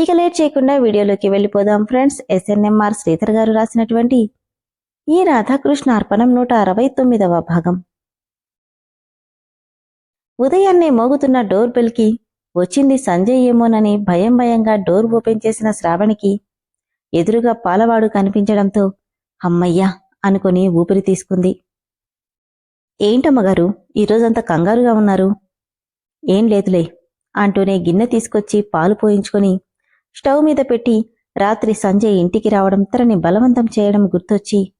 ఇక లేట్ చేయకుండా వీడియోలోకి వెళ్ళిపోదాం ఫ్రెండ్స్. ఎస్ఎన్ఎంఆర్ శ్రీధర్ గారు రాసినటువంటి ఈ రాధాకృష్ణ అర్పణం నూట అరవై తొమ్మిదవ భాగం. ఉదయాన్నే మోగుతున్న డోర్ బెల్కి వచ్చింది సంజయ్ ఏమోనని భయం భయంగా డోర్ ఓపెన్ చేసిన శ్రావణికి ఎదురుగా పాలవాడు కనిపించడంతో అమ్మయ్యా అనుకుని ఊపిరి తీసుకుంది. ఏంటమ్మగారు ఈరోజంతా కంగారుగా ఉన్నారు? ఏం లేదులే అంటూనే గిన్నె తీసుకొచ్చి పాలు పోయించుకొని స్టవ్ మీద పెట్టి రాత్రి సంజయ్ ఇంటికి రావడం తనని బలవంతం చేయడం గుర్తొచ్చి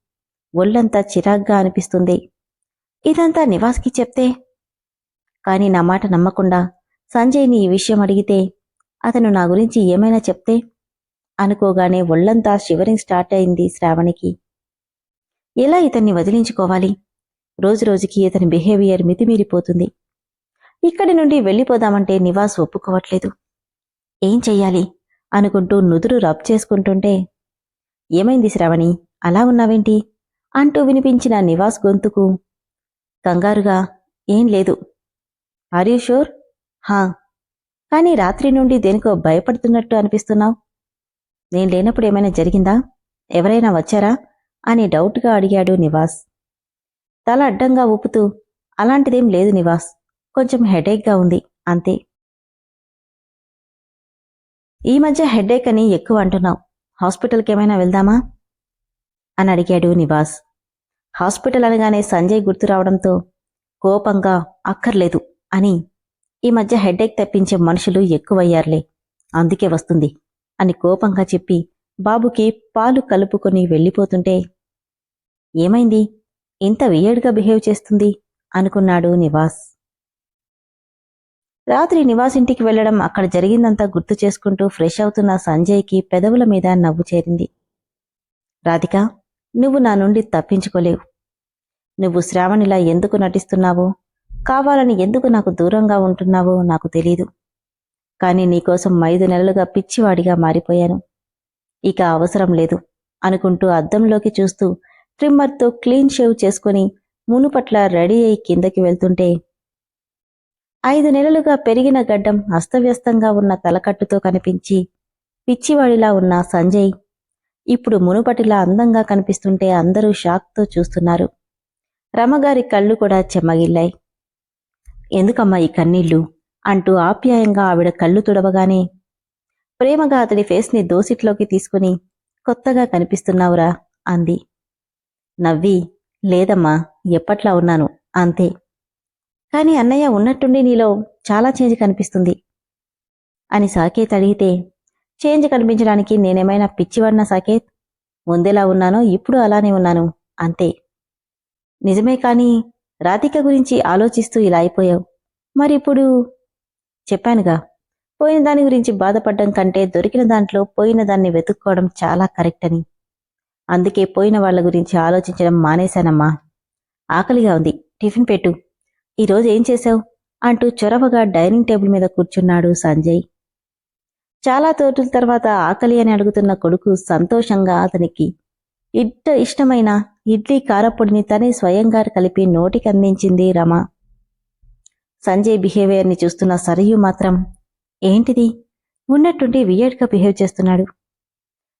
ఒళ్ళంతా చిరాగ్గా అనిపిస్తుంది. ఇదంతా నివాస్కి చెప్తే? కాని నా మాట నమ్మకుండా సంజయ్ని ఈ విషయం అడిగితే అతను నా గురించి ఏమైనా చెప్తే? అనుకోగానే ఒళ్ళంతా షివరింగ్ స్టార్ట్ అయింది శ్రావణికి. ఎలా ఇతన్ని వదిలించుకోవాలి? రోజురోజుకి ఇతని బిహేవియర్ మితిమీరిపోతుంది. ఇక్కడి నుండి వెళ్ళిపోదామంటే నివాస్ ఒప్పుకోవట్లేదు. ఏం చెయ్యాలి? అనుకుంటూ నుదురు రబ్ చేసుకుంటుంటే ఏమైంది శ్రావణి? అలా ఉన్నావేంటి? అంటూ వినిపించిన నివాస్ గొంతుకు కంగారుగా ఏం లేదు. ఆర్ యూ షూర్ హా. కానీ రాత్రి నుండి దేనికో భయపడుతున్నట్టు అనిపిస్తున్నావు? నేను లేనప్పుడు ఏమైనా జరిగిందా? ఎవరైనా వచ్చారా? అని డౌట్గా అడిగాడు నివాస్. తల అడ్డంగా ఊపుతూ అలాంటిదేం లేదు నివాస్. కొంచెం హెడేక్గా ఉంది అంతే. ఈ మధ్య హెడేక్ అని ఎక్కువ అంటున్నావు. హాస్పిటల్కి ఏమైనా వెళ్దామా? అని అడిగాడు నివాస్. హాస్పిటల్ అనగానే సంజయ్ గుర్తు రావడంతో కోపంగా అక్కర్లేదు అని ఈ మధ్య హెడేక్ తెప్పించే మనుషులు ఎక్కువయ్యారులే అందుకే వస్తుంది అని కోపంగా చెప్పి బాబుకి పాలు కలుపుకొని వెళ్ళిపోతుంటే ఏమైంది? ఇంత వియర్డ్గా బిహేవ్ చేస్తుంది అనుకున్నాడు నివాస్. రాత్రి నివాసింటికి వెళ్ళడం అక్కడ జరిగిందంతా గుర్తు చేసుకుంటూ ఫ్రెష్ అవుతున్న సంజయ్కి పెదవుల మీద నవ్వు చేరింది. రాధిక నువ్వు నా నుండి తప్పించుకోలేవు. నువ్వు శ్రావణిలా ఎందుకు నటిస్తున్నావో కావాలని ఎందుకు నాకు దూరంగా ఉంటున్నావో నాకు తెలీదు. కానీ నీకోసం ఐదు నెలలుగా పిచ్చివాడిగా మారిపోయాను. ఇక అవసరం లేదు అనుకుంటూ అద్దంలోకి చూస్తూ ట్రిమ్మర్తో క్లీన్ షేవ్ చేసుకుని మునుపట్ల రెడీ అయి కిందకి వెళ్తుంటే ఐదు నెలలుగా పెరిగిన గడ్డం అస్తవ్యస్తంగా ఉన్న తలకట్టుతో కనిపించి పిచ్చివాడిలా ఉన్న సంజయ్ ఇప్పుడు మునుపటిలా అందంగా కనిపిస్తుంటే అందరూ షాక్తో చూస్తున్నారు. రమగారి కళ్ళు కూడా చెమ్మగిల్లాయి ఎందుకమ్మా ఈ కన్నీళ్ళు అంటూ ఆప్యాయంగా ఆవిడ కళ్ళు తుడవగానే ప్రేమగా అతడి ఫేస్ని దోసిట్లోకి తీసుకుని కొత్తగా కనిపిస్తున్నావురా అంది. నవ్వి లేదమ్మా ఎప్పట్లా ఉన్నాను? అంతే. కానీ అన్నయ్య ఉన్నట్టుండి నీలో చాలా చేంజ్ కనిపిస్తుంది. అని సాకేత్ అడిగితే చేంజ్ కనిపించడానికి నేనేమైనా పిచ్చివాడినా సాకేత్? ముందెలా ఉన్నానో ఇప్పుడు అలానే ఉన్నాను అంతే. నిజమే కానీ రాధిక గురించి ఆలోచిస్తూ ఇలా అయిపోయావు. మరిప్పుడు చెప్పానుగా పోయిన దాని గురించి బాధపడడం కంటే దొరికిన దాంట్లో పోయిన దాన్ని వెతుక్కోవడం చాలా కరెక్ట్ అని. అందుకే పోయిన వాళ్ళ గురించి ఆలోచించడం మానేశానమ్మా. ఆకలిగా ఉంది. టిఫిన్ పెట్టు. ఈరోజు ఏం చేశావు? అంటూ చొరవగా డైనింగ్ టేబుల్ మీద కూర్చున్నాడు సంజయ్. చాలా తోటల తర్వాత ఆకలి అని అడుగుతున్న కొడుకు సంతోషంగా అతనికి ఇట్ట ఇష్టమైన ఇడ్లీ కారపొడిని తనే స్వయంగా కలిపి నోటికి అందించింది రమ. సంజయ్ బిహేవియర్ని చూస్తున్న సరయు మాత్రం ఏంటిది? ఉన్నట్టుండి వియర్డ్గా బిహేవ్ చేస్తున్నాడు.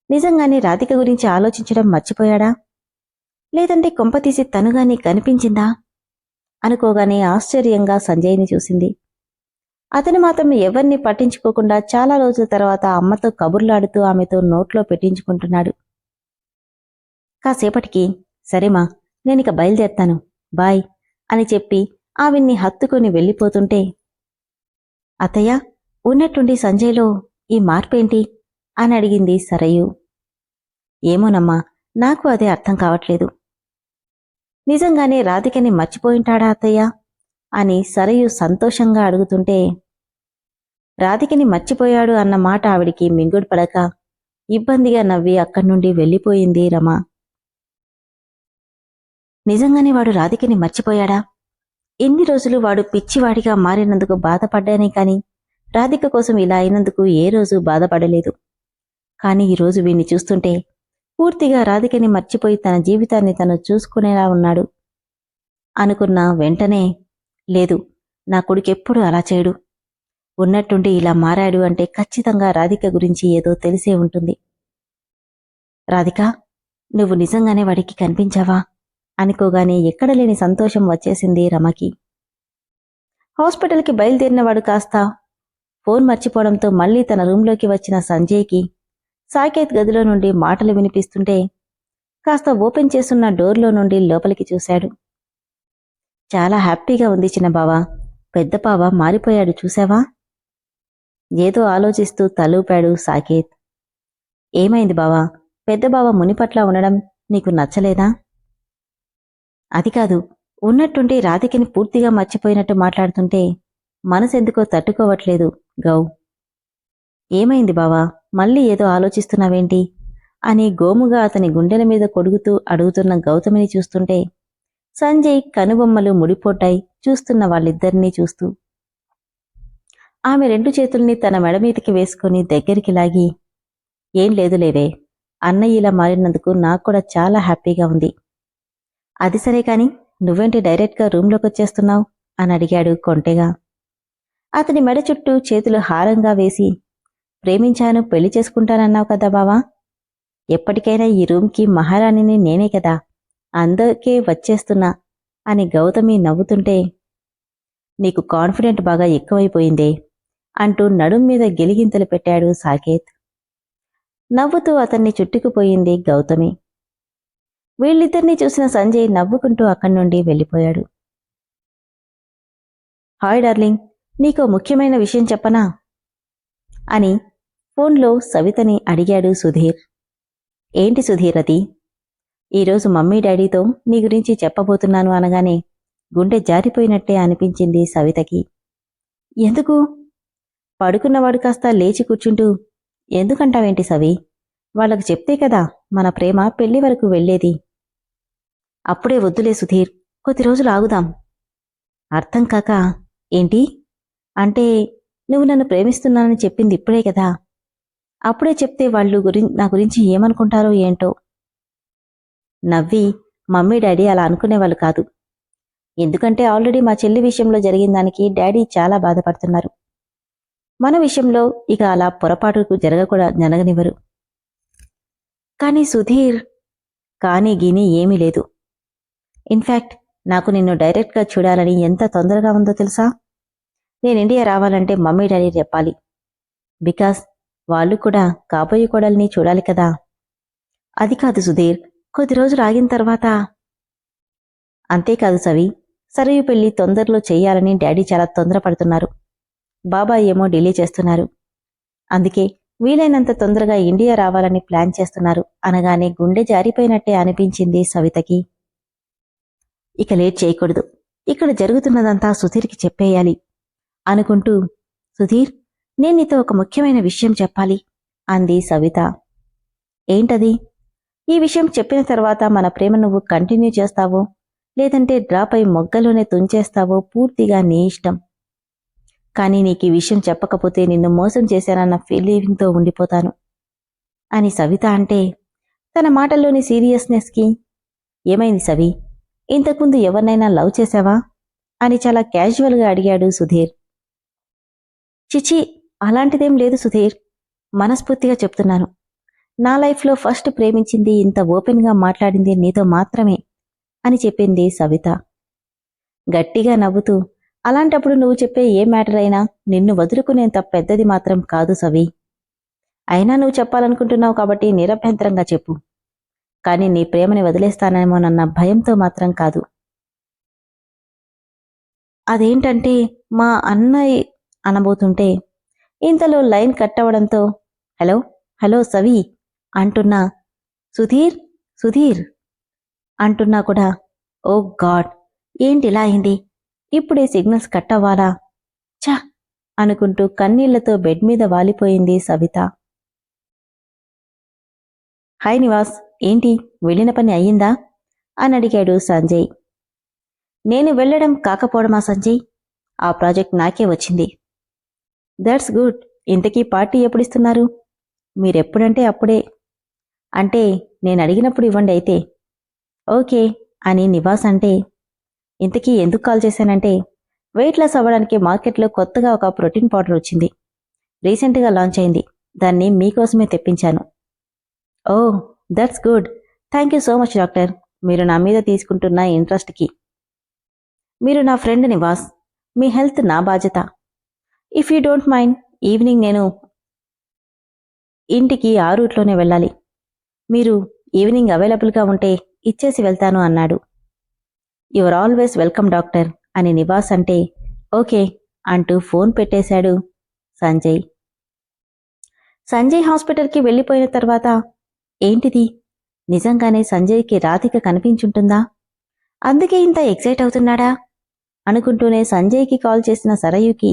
నిజంగానే రాధిక గురించి ఆలోచించడం మర్చిపోయాడా? లేదంటే కొంపతీసి తనుగాని కనిపించిందా? అనుకోగానే ఆశ్చర్యంగా సంజయ్ని చూసింది. అతను మాత్రం ఎవరిని పట్టించుకోకుండా చాలా రోజుల తర్వాత అమ్మతో కబుర్లాడుతూ ఆమెతో నోట్లో పెట్టించుకుంటున్నాడు. కాసేపటికి సరేమా నేనిక బయలుదేరుతాను బాయ్ అని చెప్పి ఆవిన్ని హత్తుకుని వెళ్ళిపోతుంటే అత్తయ్య ఉన్నట్టుండి సంజయ్లో ఈ మార్పేంటి? అని అడిగింది సరయు. ఏమోనమ్మా నాకు అదే అర్థం కావట్లేదు. నిజంగానే రాధికని మర్చిపోయింటాడా అత్తయ్య? అని సరయు సంతోషంగా అడుగుతుంటే రాధికని మర్చిపోయాడు అన్న మాట ఆవిడికి మింగుడు పడక ఇబ్బందిగా నవ్వి అక్కడి నుండి వెళ్ళిపోయింది రమ. నిజంగానే వాడు రాధికని మర్చిపోయాడా? ఎన్ని రోజులు వాడు పిచ్చివాడిగా మారినందుకు బాధపడ్డానే కాని రాధిక కోసం ఇలా అయినందుకు ఏ రోజు బాధపడలేదు. కాని ఈరోజు వీణ్ణి చూస్తుంటే పూర్తిగా రాధికని మర్చిపోయి తన జీవితాన్ని తను చూసుకునేలా ఉన్నాడు. అనుకున్న వెంటనే లేదు నా కొడుకెప్పుడు అలా చేయడు. ఉన్నట్టుండి ఇలా మారాడు అంటే ఖచ్చితంగా రాధిక గురించి ఏదో తెలిసే ఉంటుంది. రాధిక నువ్వు నిజంగానే వాడికి కనిపించావా? అనుకోగానే ఎక్కడ లేని సంతోషం వచ్చేసింది రమకి. హాస్పిటల్కి బయలుదేరినవాడు కాస్త. ఫోన్ మర్చిపోవడంతో మళ్ళీ తన రూంలోకి వచ్చిన సంజయ్కి సాకేత్ గదిలో నుండి మాటలు వినిపిస్తుంటే కాస్త ఓపెన్ చేస్తున్న డోర్లో నుండి లోపలికి చూశాడు. చాలా హ్యాపీగా ఉంది చిన్నబావా. పెద్ద పావ మారిపోయాడు చూసావా ఏదో ఆలోచిస్తూ తలూపాడు సాకేత్. ఏమైంది బావా? పెద్ద బావ మునిపట్ల ఉండడం నీకు నచ్చలేదా? అది కాదు ఉన్నట్టుండి రాధికని పూర్తిగా మర్చిపోయినట్టు మాట్లాడుతుంటే మనసెందుకో తట్టుకోవట్లేదు గౌ. ఏమైంది బావా? మళ్ళీ ఏదో ఆలోచిస్తున్నావేంటి? అని గోముగా అతని గుండెల మీద కొడుగుతూ అడుగుతున్న గౌతమిని చూస్తుంటే సంజయ్ కనుబొమ్మలు ముడిపోటాయి చూస్తున్న వాళ్ళిద్దరినీ చూస్తూ. ఆమె రెండు చేతుల్ని తన మెడ మీదకి వేసుకుని దగ్గరికి లాగి ఏం లేదులేవే అన్నయ్య ఇలా మారినందుకు నాకు కూడా చాలా హ్యాపీగా ఉంది. అది సరే కాని నువ్వేంటి డైరెక్ట్గా రూంలోకి వచ్చేస్తున్నావు అని అడిగాడు కొంటెగా. అతని మెడ చుట్టూ చేతులు హారంగా వేసి ప్రేమించాను పెళ్ళి చేసుకుంటానన్నావు కదా బావా. ఎప్పటికైనా ఈ రూమ్కి మహారాణిని నేనే కదా. అందరికే వచ్చేస్తున్నా అని గౌతమి నవ్వుతుంటే నీకు కాన్ఫిడెంట్ బాగా ఎక్కువైపోయిందే అంటూ నడుం మీద గెలిగింతలు పెట్టాడు సాకేత్. నవ్వుతూ అతన్ని చుట్టుకుపోయింది గౌతమి. వీళ్ళిద్దరినీ చూసిన సంజయ్ నవ్వుకుంటూ అక్కడి నుండి వెళ్ళిపోయాడు. హాయ్ డార్లింగ్ నీకో ముఖ్యమైన విషయం చెప్పనా? అని ఫోన్లో సవితని అడిగాడు సుధీర్. ఏంటి సుధీర్ అది? ఈరోజు మమ్మీ డాడీతో నీ గురించి చెప్పబోతున్నాను అనగానే గుండె జారిపోయినట్టే అనిపించింది సవితకి. ఎందుకు? పడుకున్నవాడు కాస్త లేచి కూర్చుంటూ ఎందుకంటావేంటి సవి? వాళ్ళకు చెప్తే కదా మన ప్రేమ పెళ్ళి వరకు వెళ్ళేది అప్పుడే వద్దులే సుధీర్ కొద్ది రోజులు ఆగుదాం. అర్థం కాక ఏంటి? అంటే నువ్వు నన్ను ప్రేమిస్తున్నానని చెప్పింది ఇప్పుడే కదా. అప్పుడే చెప్తే వాళ్ళు గురి నా గురించి ఏమనుకుంటారో ఏంటో. నవ్వి మమ్మీ డాడీ అలా అనుకునేవాళ్ళు కాదు. ఎందుకంటే ఆల్రెడీ మా చెల్లి విషయంలో జరిగిన దానికి డాడీ చాలా బాధపడుతున్నారు. మన విషయంలో ఇక అలా పొరపాటుకు జరగకూడా జరగనివ్వరు. కానీ సుధీర్ కానీ గిని ఏమీ లేదు. ఇన్ఫ్యాక్ట్ నాకు నిన్ను డైరెక్ట్గా చూడాలని ఎంత తొందరగా ఉందో తెలుసా? నేను ఇండియా రావాలంటే మమ్మీ డాడీ చెప్పాలి. బికాస్ వాళ్ళు కూడా కాబోయే కోడల్ని చూడాలి కదా. అది కాదు సుధీర్ కొద్ది రోజులు ఆగిన తర్వాత. అంతేకాదు సవి సరయు పెళ్ళి తొందరలో చేయాలని డాడీ చాలా తొందరపడుతున్నారు. బాబాయ్ ఏమో ఢిల్లీ చేస్తున్నారు. అందుకే వీలైనంత తొందరగా ఇండియా రావాలని ప్లాన్ చేస్తున్నారు అనగానే గుండె జారిపోయినట్టే అనిపించింది సవితకి. ఇక లేట్ చేయకూడదు. ఇక్కడ జరుగుతున్నదంతా సుధీర్కి చెప్పేయాలి. అనుకుంటూ సుధీర్ నేను నీతో ఒక ముఖ్యమైన విషయం చెప్పాలి అంది సవిత. ఏంటది? ఈ విషయం చెప్పిన తర్వాత మన ప్రేమ నువ్వు కంటిన్యూ చేస్తావో లేదంటే డ్రాప్ అయి మొగ్గలోనే తుంచేస్తావో పూర్తిగా నీ ఇష్టం. కానీ నీకు ఈ విషయం చెప్పకపోతే నిన్ను మోసం చేశానన్న ఫీలింగ్తో ఉండిపోతాను అని సవిత అంటే తన మాటల్లోని సీరియస్నెస్కి ఏమైంది సవి? ఇంతకుముందు ఎవరినైనా లవ్ చేశావా? అని చాలా క్యాజువల్గా అడిగాడు సుధీర్. చిచి అలాంటిదేం లేదు సుధీర్. మనస్ఫూర్తిగా చెప్తున్నాను. నా లైఫ్లో ఫస్ట్ ప్రేమించింది ఇంత ఓపెన్గా మాట్లాడింది నీతో మాత్రమే అని చెప్పింది సవిత. గట్టిగా నవ్వుతూ అలాంటప్పుడు నువ్వు చెప్పే ఏ మ్యాటర్ అయినా నిన్ను వదులుకునేంత పెద్దది మాత్రం కాదు సవి. అయినా నువ్వు చెప్పాలనుకుంటున్నావు కాబట్టి నిరభ్యంతరంగా చెప్పు. కానీ నీ ప్రేమని వదిలేస్తానేమోనన్న భయంతో మాత్రం కాదు. అదేంటంటే మా అన్నయ్య అనబోతుంటే ఇంతలో లైన్ కట్ అవడంతో హలో హలో సవి అంటున్నా సుధీర్ సుధీర్ అంటున్నా కూడా ఓ గాడ్ ఏంటిలా అయింది? ఇప్పుడే సిగ్నల్స్ కట్ అవ్వాలా ఛ! అనుకుంటూ కన్నీళ్ళతో బెడ్ మీద వాలిపోయింది సవిత. హాయ్ నివాస్ ఏంటి? వెళ్ళిన పని అయ్యిందా? అని అడిగాడు సంజయ్. నేను వెళ్ళడం కాకపోవడమా సంజయ్? ఆ ప్రాజెక్ట్ నాకే వచ్చింది. దట్స్ గుడ్ ఇంతకీ పార్టీ ఎప్పుడు ఇస్తున్నారు మీరెప్పుడంటే అప్పుడే. అంటే నేను అడిగినప్పుడు ఇవ్వండి అయితే. ఓకే అని నివాస్ అంటే ఇంతకీ ఎందుకు కాల్ చేశానంటే వెయిట్ లాస్ అవ్వడానికి మార్కెట్లో కొత్తగా ఒక ప్రోటీన్ పౌడర్ వచ్చింది. రీసెంట్గా లాంచ్ అయింది. దాన్ని మీకోసమే తెప్పించాను. ఓ that's good thank you so much doctor. మీరు నా మీద తీసుకుంటున్న ఇంట్రెస్ట్కి. మీరు నా ఫ్రెండ్ నివాస్. మీ హెల్త్ నా బాధ్యత. If you don't mind evening నేను ఇంటికి ఆ రూట్లోనే వెళ్ళాలి. మీరు ఈవినింగ్ అవైలబుల్గా ఉంటే ఇచ్చేసి వెళ్తాను అన్నాడు. యువర్ ఆల్వేస్ వెల్కమ్ డాక్టర్ అని నివాస్ అంటే ఓకే అంటూ ఫోన్ పెట్టేశాడు సంజయ్. సంజయ్ హాస్పిటల్కి వెళ్ళిపోయిన తర్వాత ఏంటిది? నిజంగానే సంజయ్కి రాధిక కనిపించుంటుందా? అందుకే ఇంత ఎక్సైట్ అవుతున్నాడా? అనుకుంటూనే సంజయ్కి కాల్ చేసిన సరయుకి